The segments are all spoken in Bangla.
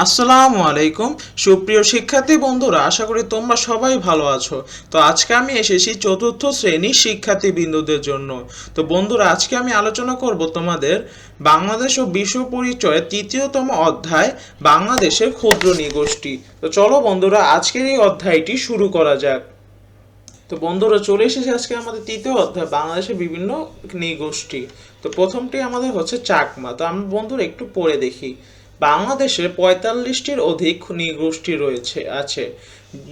আসসালামু আলাইকুম। সুপ্রিয় শিক্ষার্থী বন্ধুরা, আশা করি তোমরা সবাই ভালো আছো। তো আজকে আমি এসেছি চতুর্থ শ্রেণির শিক্ষার্থী বিন্দুদের জন্য। তো বন্ধুরা, আজকে আমি আলোচনা করব তোমাদের বাংলাদেশ ও বিশ্ব পরিচয়ের তৃতীয়তম অধ্যায়, বাংলাদেশের ক্ষুদ্র নিগোষ্ঠী। তো চলো বন্ধুরা, আজকের এই অধ্যায়টি শুরু করা যাক। তো বন্ধুরা, চলে এসেছে আজকে আমাদের তৃতীয় অধ্যায়, বাংলাদেশের বিভিন্ন নৃগোষ্ঠী। তো প্রথমটি আমাদের হচ্ছে চাকমা। তো আমি বন্ধুরা একটু পড়ে দেখি। বাংলাদেশে পঁয়তাল্লিশটির অধিক খুনি গোষ্ঠী রয়েছে, আছে।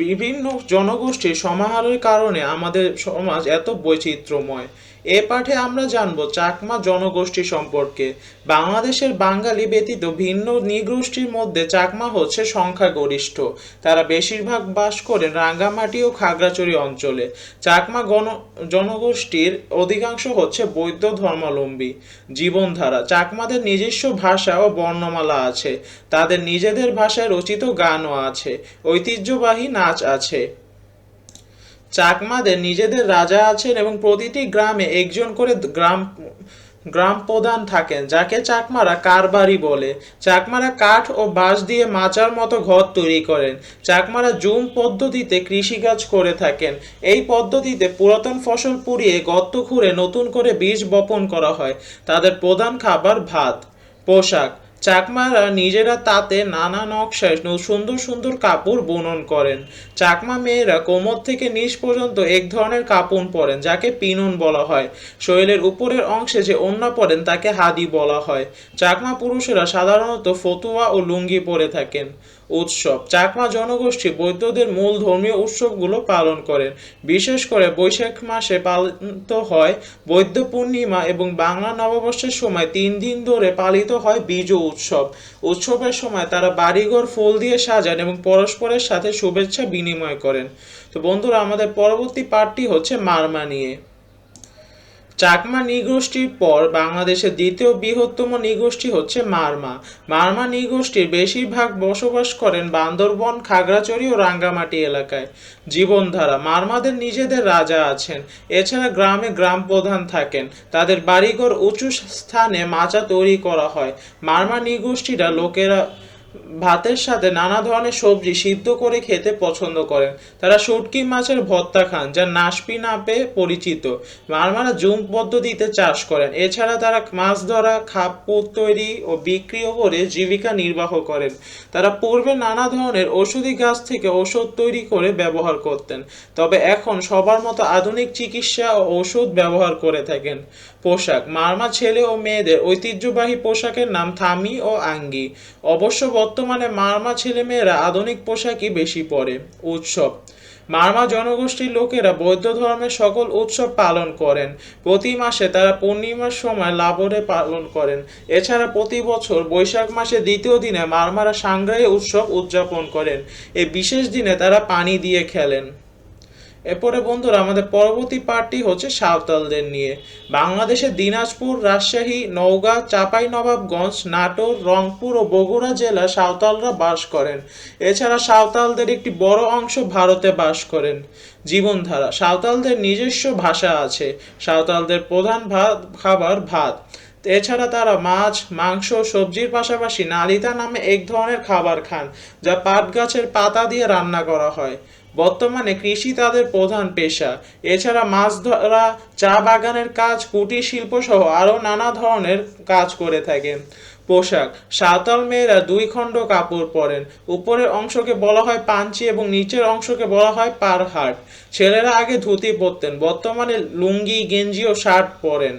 বিভিন্ন জনগোষ্ঠীর সমাহারের কারণে আমাদের সমাজ এত বৈচিত্র্যময়। এ পাঠে আমরা জানব চাকমা জনগোষ্ঠী সম্পর্কে। বাংলাদেশের বাঙালি ব্যতীত ভিন্ন নৃগোষ্ঠীর মধ্যে চাকমা হচ্ছে সংখ্যাগরিষ্ঠ। তারা বেশিরভাগ বাস করেন রাঙ্গামাটি ও খাগড়াছড়ি অঞ্চলে। চাকমা গণ, জনগোষ্ঠীর অধিকাংশ হচ্ছে বৌদ্ধ ধর্মাবলম্বী। জীবনধারা, চাকমাদের নিজস্ব ভাষা ও বর্ণমালা আছে। তাদের নিজেদের ভাষায় রচিত গানও আছে। ঐতিহ্যবাহী নাচ আছে। চাকমাদের নিজেদের রাজা আছেন এবং প্রতিটি গ্রামে একজন করে গ্রাম গ্রাম প্রধান থাকেন, যাকে চাকমারা কারবারি বলে। চাকমারা কাঠ ও বাঁশ দিয়ে মাচার মতো ঘর তৈরি করেন। চাকমারা জুম পদ্ধতিতে কৃষিকাজ করে থাকেন। এই পদ্ধতিতে পুরাতন ফসল পুড়িয়ে গর্ত খুঁড়ে নতুন করে বীজ বপন করা হয়। তাদের প্রধান খাবার ভাত, পোশাক। চাকমারা নিজেরা তাতে নানা নকশায় সুন্দর সুন্দর কাপড় বুনন করেন। চাকমা মেয়েরা কোমর থেকে নিচ পর্যন্ত এক ধরনের কাপড় পরেন, যাকে পিনন বলা হয়। শরীরের উপরের অংশে যে ওড়না পরেন, তাকে হাদি বলা হয়। চাকমা পুরুষেরা সাধারণত ফতুয়া ও লুঙ্গি পরে থাকেন। উৎসব। চাকমা জনগোষ্ঠী বৌদ্ধদের মূল ধর্মীয় উৎসবগুলো পালন করেন। বিশেষ করে বৈশাখ মাসে পালিত হয় বৈদ্য পূর্ণিমা এবং বাংলা নববর্ষের সময় তিন দিন ধরে পালিত হয় বীজ উৎসব। উৎসবের সময় তারা বাড়িঘর ফুল দিয়ে সাজান এবং পরস্পরের সাথে শুভেচ্ছা বিনিময় করেন। তো বন্ধুরা, আমাদের পরবর্তী পার্টটি হচ্ছে মারমা নিয়ে। চাকমা নৃগোষ্ঠীর পর বাংলাদেশের দ্বিতীয় বৃহত্তম নৃগোষ্ঠী হচ্ছে মারমা। মারমা নৃগোষ্ঠীর বেশিরভাগ বসবাস করেন বান্দরবন খাগড়াচড়ি ও রাঙ্গামাটি এলাকায়। জীবনধারা, মারমাদের নিজেদের রাজা আছেন। এছাড়া গ্রামে গ্রাম প্রধান থাকেন। তাদের বাড়িঘর উঁচু স্থানে মাচা তৈরি করা হয়। মারমা নৃগোষ্ঠীরা লোকেরা ভাতের সাথে নানা ধরনের সবজি সিদ্ধ করে খেতে পছন্দ করেন। তারা শুটকি মাছের ভর্তা খান, যা নাসপি নাপে পরিচিত। মারমারা জুম পদ্ধতিতে চাষ করেন। এছাড়া তারা মাছ ধরা খাপুর তৈরি ও বিক্রিও করে জীবিকা নির্বাহ করেন। তারা পূর্বে নানা ধরনের ওষুধি গাছ থেকে ওষুধ তৈরি করে ব্যবহার করতেন। তবে এখন সবার মতো আধুনিক চিকিৎসা ও ওষুধ ব্যবহার করে থাকেন। পোশাক, মারমা ছেলে ও মেয়েদের ঐতিহ্যবাহী পোশাকের নাম থামি ও আঙ্গি। অবশ্য বর্তমানে মারমা ছেলেমেয়েরা আধুনিক পোশাকই বেশি পরে, উৎসব। মারমা জনগোষ্ঠীর লোকেরা বৌদ্ধ ধর্মের সকল উৎসব পালন করেন। প্রতি মাসে তারা পূর্ণিমার সময় লাবরে পালন করেন। এছাড়া প্রতি বছর বৈশাখ মাসের দ্বিতীয় দিনে মারমারা সাংগ্রাহী উৎসব উদযাপন করেন। এই বিশেষ দিনে তারা পানি দিয়ে খেলেন। এরপরে বন্ধুরা, আমাদের পরবর্তী পার্টটি হচ্ছে সাঁওতালদের নিয়ে। বাংলাদেশের দিনাজপুর, রাজশাহী, নওগাঁ, চাঁপাইনবাবগঞ্জ, নাটোর, রংপুর ও বগুড়া জেলা সাঁওতালরা বাস করেন। এছাড়া সাঁওতালদের একটি বড় অংশ ভারতে বাস করেন। জীবনধারা, সাঁওতালদের নিজস্ব ভাষা আছে। সাঁওতালদের প্রধান ভাত খাবার ভাত। এছাড়া তারা মাছ, মাংস, সবজির পাশাপাশি নালিতা নামে এক ধরনের খাবার খান, যা পাট গাছের পাতা দিয়ে রান্না করা হয়। বর্তমানে কৃষি তাদের প্রধান পেশা। এছাড়া মাছ ধরা, চা বাগানের কাজ, কুটির শিল্প সহ আরও নানা ধরনের কাজ করে থাকেন পোশাক, সাঁওতাল মেয়েরা দুই খণ্ড কাপড় পরেন। উপরের অংশকে বলা হয় পাঞ্চি এবং নিচের অংশকে বলা হয় পারহাট ছেলেরা আগে ধুতি পরতেন, বর্তমানে লুঙ্গি, গেঞ্জি ও শার্ট পরেন।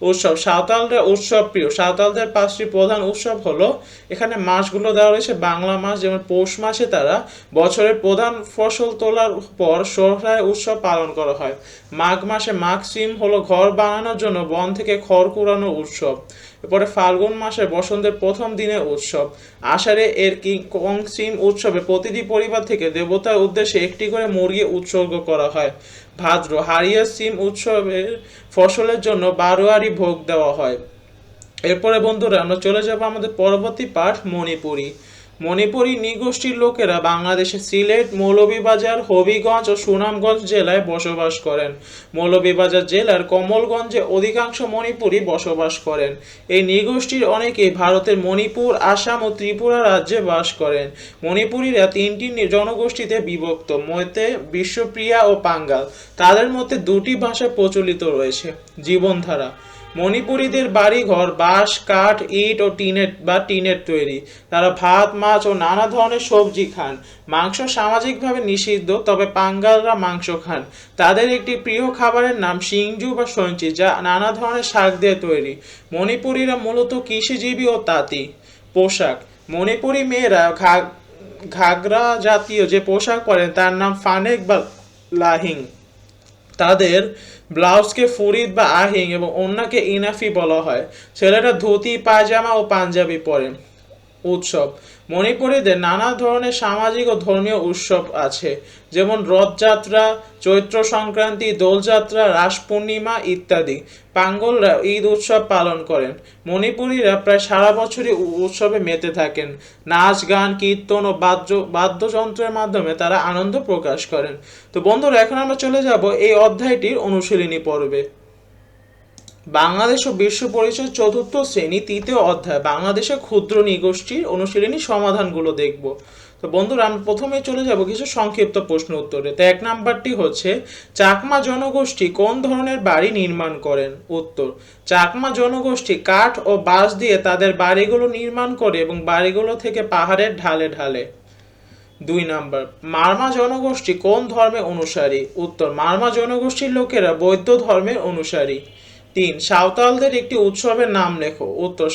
উৎসব। সাঁওতালরা উৎসব প্রিয়। সাঁওতালদের পাঁচটি প্রধান উৎসব হলো, এখানে মাসগুলো দেওয়া রয়েছে, বাংলা মাস যেমন পৌষ মাসে তারা বছরের প্রধান ফসল তোলার পর সোহরায় উৎসব পালন করা হয়। মাঘ মাসে মাঘ সিম হলো ঘর বানানোর জন্য বন থেকে খড় কুড়ানো উৎসব। এরপরে ফাল্গুন মাসে বসন্তের প্রথম দিনে উৎসব। আষাঢ়ে এর কি কং সিম উৎসবে প্রতিটি পরিবার থেকে দেবতার উদ্দেশ্যে একটি করে মুরগি উৎসর্গ করা হয়। ভাদ্র হারিয়া সিম উৎসবের ফসলের জন্য বারোয়ারি ভোগ দেওয়া হয়। এরপরে বন্ধুরা, আমরা চলে যাব আমাদের পরবর্তী পাঠ মণিপুরি। মণিপুরী নৃগোষ্ঠীর লোকেরা বাংলাদেশের সিলেট, মৌলভীবাজার, হবিগঞ্জ ও সুনামগঞ্জ জেলায় বসবাস করেন। মৌলভীবাজার জেলার কমলগঞ্জে অধিকাংশ মণিপুরী বসবাস করেন। এই নৃগোষ্ঠীর অনেকেই ভারতের মণিপুর, আসাম ও ত্রিপুরা রাজ্যে বাস করেন। মণিপুরীরা তিনটি জনগোষ্ঠীতে বিভক্ত, মধ্যে বিশ্বপ্রিয়া ও পাঙ্গাল। তাদের মধ্যে দুটি ভাষা প্রচলিত রয়েছে, জীবনধারা। মণিপুরীদের বাড়িঘর, বাঁশ, কাঠ, ইট ও টিনের বা টিনের তৈরি। তারা ভাত, মাছ ও নানা ধরনের সবজি খান। মাংস সামাজিকভাবে নিষিদ্ধ, তবে পাঙ্গালরা মাংস খান। তাদের একটি প্রিয় খাবারের নাম সিংজু বা সঞ্চি, যা নানা ধরনের শাক দিয়ে তৈরি। মণিপুরীরা মূলত কৃষিজীবী ও তাঁতি। পোশাক। মণিপুরী মেয়েরা ঘাগরা জাতীয় যে পোশাক পরেন, তার নাম ফানেক বা লাহিং। তাদের ব্লাউজকে ফরিদ বা আহিং এবং অন্যকে ইনাফি বলা হয়। ছেলেরা ধুতি, পায়জামা ও পাঞ্জাবি পরে। উৎসব। মণিপুরীদের নানা ধরনের সামাজিক ও ধর্মীয় উৎসব আছে, যেমন রথযাত্রা, চৈত্র সংক্রান্তি, দোলযাত্রা, রাস পূর্ণিমা ইত্যাদি। পাঙ্গলরা ঈদ উৎসব পালন করেন। মণিপুরীরা প্রায় সারা বছরই উৎসবে মেতে থাকেন। নাচ, গান, কীর্তন ও বাদ্য, বাদ্যযন্ত্রের মাধ্যমে তারা আনন্দ প্রকাশ করেন। তো বন্ধুরা, এখন আমরা চলে যাব এই অধ্যায়টির অনুশীলনী পর্বে। বাংলাদেশ ও বিশ্ব পরিচয় চতুর্থ শ্রেণি তৃতীয় অধ্যায় বাংলাদেশের ক্ষুদ্র নিগোষ্ঠীর অনুশীলনী সমাধানগুলো দেখব। তো বন্ধুরা, আমরা প্রথমে চলে যাব কিছু সংক্ষিপ্ত প্রশ্ন উত্তরে। তো এক নাম্বারটি হচ্ছে, চাকমা জনগোষ্ঠী কোন ধরনের বাড়ি নির্মাণ করেন? উত্তর, চাকমা জনগোষ্ঠী কাঠ ও বাঁশ দিয়ে তাদের বাড়িগুলো নির্মাণ করে এবং বাড়িগুলো থেকে পাহাড়ের ঢালে ঢালে। দুই নাম্বার, মারমা জনগোষ্ঠী কোন ধর্মে অনুসারী? উত্তর, মারমা জনগোষ্ঠীর লোকেরা বৌদ্ধ ধর্মের অনুসারী। তিন, সাঁওতালদের একটি উৎসবের নাম লেখো। উত্তর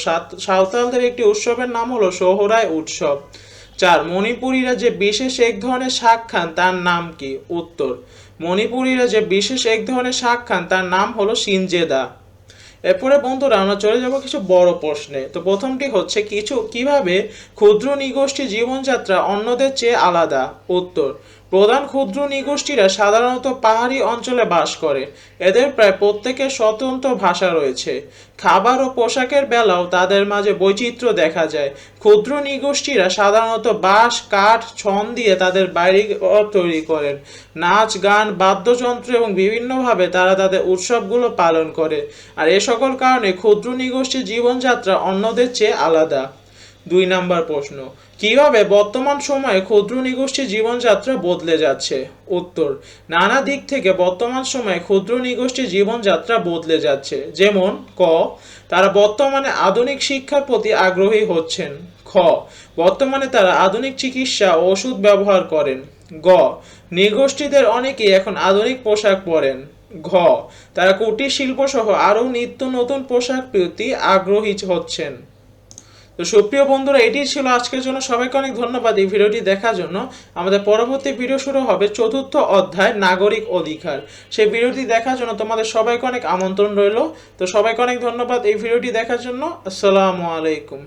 সাঁওতালদের একটি উৎসবের নাম হলো সোহরাই উৎসব। চার, মণিপুরীরা যে বিশেষ এক ধরনের শাক খান তার নাম কি? উত্তর, মণিপুরীরা যে বিশেষ এক ধরনের শাক খান তার নাম হলো সিনজেদা। এরপরে বন্ধুরা আমরা চলে যাব কিছু বড় প্রশ্নে। তো প্রথমটি হচ্ছে কিছু, কীভাবে ক্ষুদ্র নিগোষ্ঠী জীবনযাত্রা অন্যদের চেয়ে আলাদা? উত্তর প্রধান ক্ষুদ্র নিগোষ্ঠীরা সাধারণত পাহাড়ি অঞ্চলে বাস করে। এদের প্রায় প্রত্যেকের স্বতন্ত্র ভাষা রয়েছে। খাবার ও পোশাকের বেলাও তাদের মাঝে বৈচিত্র্য দেখা যায়। ক্ষুদ্র নিগোষ্ঠীরা সাধারণত বাঁশ, কাঠ, ছন দিয়ে তাদের বাড়ি তৈরি করেন। নাচ, গান, বাদ্যযন্ত্র এবং বিভিন্নভাবে তারা তাদের উৎসবগুলো পালন করে। আর এ সকল কারণে ক্ষুদ্র নিগোষ্ঠীর জীবনযাত্রা অন্যদের চেয়ে আলাদা। দুই নাম্বার প্রশ্ন। কীভাবে বর্তমান সময়ে ক্ষুদ্র নিগোষ্ঠীর জীবনযাত্রা বদলে যাচ্ছে? উত্তর, নানা দিক থেকে বর্তমান সময়ে ক্ষুদ্র নিগোষ্ঠীর জীবনযাত্রা বদলে যাচ্ছে। যেমন, ক, তারা বর্তমানে আধুনিক শিক্ষার প্রতি আগ্রহী হচ্ছেন। খ, বর্তমানে তারা আধুনিক চিকিৎসা ও ওষুধ ব্যবহার করেন। গ, নৃগোষ্ঠীদের অনেকেই এখন আধুনিক পোশাক পরেন। ঘ, তারা কুটির শিল্প সহ আরও নিত্য নতুন পোশাক প্রতি আগ্রহী হচ্ছেন। তো সুপ্রিয় বন্ধুরা এটি ছিল আজকের জন্য। সবাইকে অনেক ধন্যবাদ এই ভিডিওটি দেখার জন্য। আমাদের পরবর্তী ভিডিও শুরু হবে চতুর্থ অধ্যায়, নাগরিক অধিকার। সেই ভিডিওটি দেখার জন্য তোমাদের সবাইকে অনেক আমন্ত্রণ রইল। তো সবাইকে অনেক ধন্যবাদ এই ভিডিওটি দেখার জন্য। আসসালামু আলাইকুম।